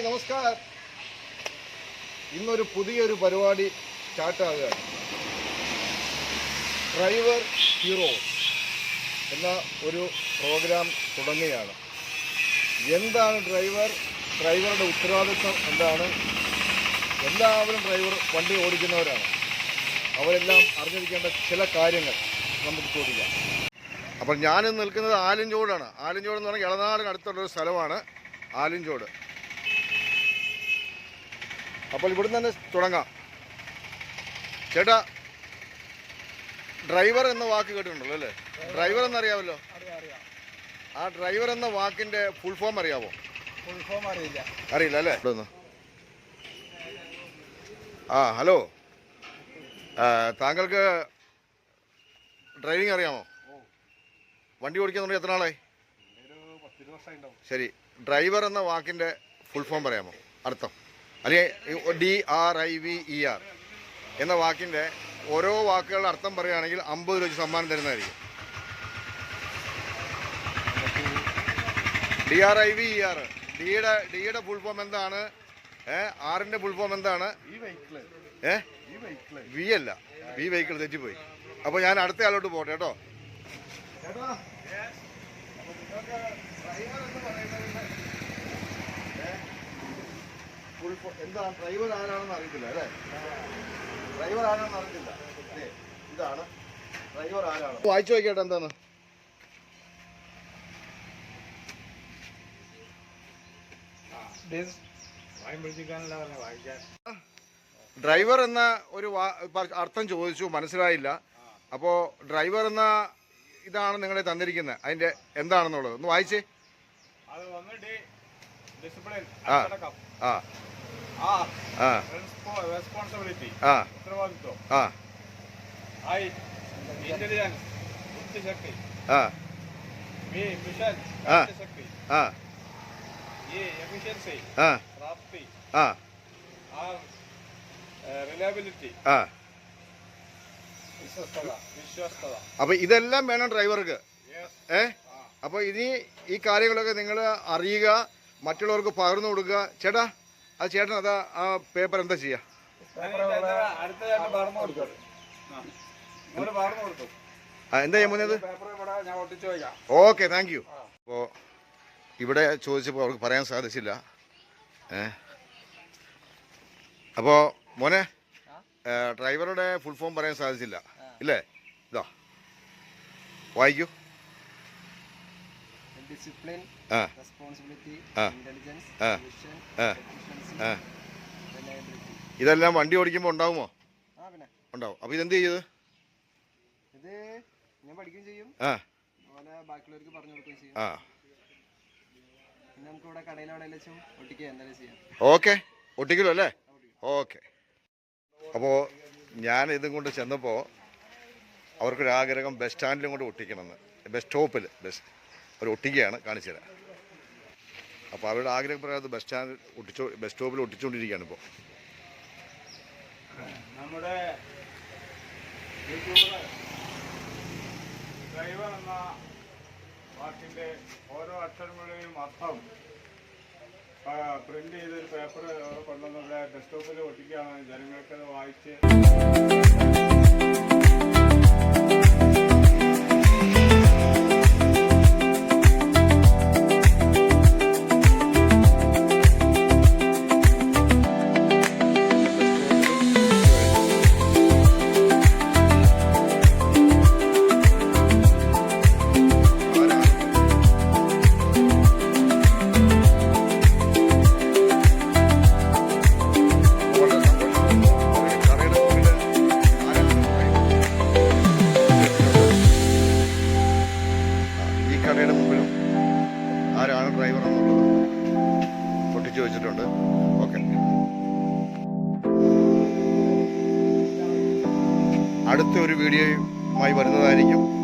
Hi നമസ്കാരം. ഇന്നൊരു പുതിയൊരു പരിപാടി സ്റ്റാർട്ടാകുകയാണ് ഡ്രൈവർ ഹീറോ എന്ന ഒരു പ്രോഗ്രാം തുടങ്ങുകയാണ്. എന്താണ് ഡ്രൈവർ ഡ്രൈവറുടെ ഉത്തരവാദിത്വം എന്താണ്? എല്ലാവരും ഡ്രൈവർ വണ്ടി ഓടിക്കുന്നവരാണ്. അവരെല്ലാം അറിഞ്ഞിരിക്കേണ്ട ചില കാര്യങ്ങൾ നമുക്ക് ചോദിക്കാം. അപ്പോൾ ഞാനിന്ന് നിൽക്കുന്നത് ആലിഞ്ചോടാണ് ആലിഞ്ചോട് എന്ന് പറഞ്ഞാൽ ഇളനാടിനടുത്തുള്ള ഒരു സ്ഥലമാണ് ആലിഞ്ചോട് അപ്പോൾ ഇവിടുന്ന് തന്നെ തുടങ്ങാം. ചേട്ടാ ഡ്രൈവർ എന്ന വാക്ക് കേട്ടിട്ടുണ്ടല്ലോ അല്ലേ? ഡ്രൈവർ എന്നറിയാമല്ലോ? ആ ഡ്രൈവർ എന്ന വാക്കിന്റെ ഫുൾ ഫോം അറിയാവോ? ഫുൾ ഫോം അറിയില്ല അറിയില്ല അല്ലേ? ഇവിടെ ആ ഹലോ താങ്കൾക്ക് ഡ്രൈവിംഗ് അറിയാമോ? വണ്ടി ഓടിക്കാൻ തുടങ്ങി എത്ര നാളായി? ശരി. ഡ്രൈവർ എന്ന വാക്കിന്റെ ഫുൾ ഫോം പറയാമോ? അർത്ഥം. അല്ലെങ്കിൽ D R I V E R എന്ന വാക്കിന്റെ ഓരോ വാക്കുകളുടെ അർത്ഥം പറയുകയാണെങ്കിൽ അമ്പത് രൂപ സമ്മാനം തരുന്നതായിരിക്കും. D R I V E R ഡിയുടെ ഡിയുടെ ഫുൾ ഫോം എന്താണ്? ഏ ആറിന്റെ ഫുൾ ഫോം എന്താണ്? ഈ വെഹിക്കിൾ ഏ? ഈ വെഹിക്കിൾ വി അല്ല. വി വെഹിക്കിൾ തെറ്റിപ്പോയി. അപ്പോൾ ഞാൻ അടുത്ത ആളോട്ട് പോട്ടെ കേട്ടോ. എന്താ ഡ്രൈവർ ആരാണെന്ന് അറിയത്തില്ല അല്ലേ? ഡ്രൈവർ ആരാണെന്ന് അറിയത്തില്ല. ഇതാണ്. ഡ്രൈവർ ആരാണ്? വായിച്ചു നോക്കിയാട്ടെ എന്താണ്? ഡ്രൈവർ എന്ന ഒരു അർത്ഥം ചോദിച്ചു മനസ്സിലായില്ല. അപ്പോ ഡ്രൈവർ എന്ന ഇതാണ് നിങ്ങളെ തന്നിരിക്കുന്നത് അതിന്റെ എന്താണെന്നുള്ളത്? ഒന്ന് വായിച്ചേ. ആ വന്നിട്ട് ഡിസിപ്ലിൻ ആ. റെസ്പോൺസിബിലിറ്റി ഉത്തരവാദിത്വം. ഐ ഇന്റലിജൻസ് ബുദ്ധിശക്തി. B mission. ശക്തി എഫിഷ്യൻസി ആ. പ്രാപ്തി. ആർ റിലയബിലിറ്റി അപ്പൊ ഇതെല്ലാം വേണം ഡ്രൈവർക്ക്. ഏ? ആ. അപ്പൊ ഇനി ഈ കാര്യങ്ങളൊക്കെ നിങ്ങൾ അറിയുക മറ്റുള്ളവർക്ക് പകർന്നു കൊടുക്കുക. ചേട്ടാ ആ ചേട്ടൻ അതാ ആ പേപ്പർ എന്താ ചെയ്യാ? എന്താ വയ്ക്കാം ഓക്കെ താങ്ക് യു അപ്പോൾ ഇവിടെ ചോദിച്ചപ്പോൾ അവർക്ക് പറയാൻ സാധിച്ചില്ല. ഏ? അപ്പോൾ മോനെ ഡ്രൈവറുടെ ഫുൾ ഫോം പറയാൻ സാധിച്ചില്ല. ഇല്ലേ? ഇതാ. വായിക്കൂ. Discipline responsibility. ഇന്റലിജൻസ് ഇതെല്ലാം വണ്ടി ഓടിക്കുമ്പോൾ ഉണ്ടാവുമോ? ഉണ്ടാവും. അപ്പൊ ഇതെന്ത് ചെയ്ത് ഇത്? ഞാൻ പഠിക്കുകയും ചെയ്യും. അതുപോലെ ബാക്കിയുള്ളവർക്ക് പറഞ്ഞു കൊടുക്കുകയും ചെയ്യും. പിന്നെ നമുക്ക് ഇവിടെ കടയിലെവിടെ വെച്ചും ഒട്ടിക്കുക എന്തായാലും ചെയ്യാം. ഓക്കെ. ഒട്ടിക്കലോ അല്ലേ? ഓക്കെ. അപ്പോൾ ഞാൻ ഇതും കൊണ്ട് ചെന്നപ്പോൾ അവർക്കൊരാഗ്രഹം ബസ് സ്റ്റാൻഡിലും കൊണ്ട് ഒട്ടിക്കണമെന്ന്. ബസ് സ്റ്റോപ്പിൽ ബസ് അവർ ഒട്ടിക്കുകയാണ് കാണിച്ചു തരാം അപ്പോൾ അവരുടെ ആഗ്രഹം പ്രകാരം ബസ് സ്റ്റാൻഡ് ഒട്ടിച്ചോ ബസ് സ്റ്റോപ്പിൽ ഒട്ടിച്ചുകൊണ്ടിരിക്കുകയാണ് ഇപ്പോൾ. നമ്മുടെ ഡ്രൈവർ എന്ന വാക്കിന്റെ ഓരോ അക്ഷരങ്ങളുടെയും അർത്ഥം പ്രിന്റ് ചെയ്തൊരു പേപ്പർ കൊണ്ടുവന്നിവിടെ ഡെസ്ക്ടോപ്പിൽ ഒട്ടിക്കുകയാണ്. ജനങ്ങൾക്ക് വായിച്ച് വെച്ചിട്ടുണ്ട് ഓക്കെ. അടുത്ത ഒരു വീഡിയോയുമായി വരുന്നതായിരിക്കും.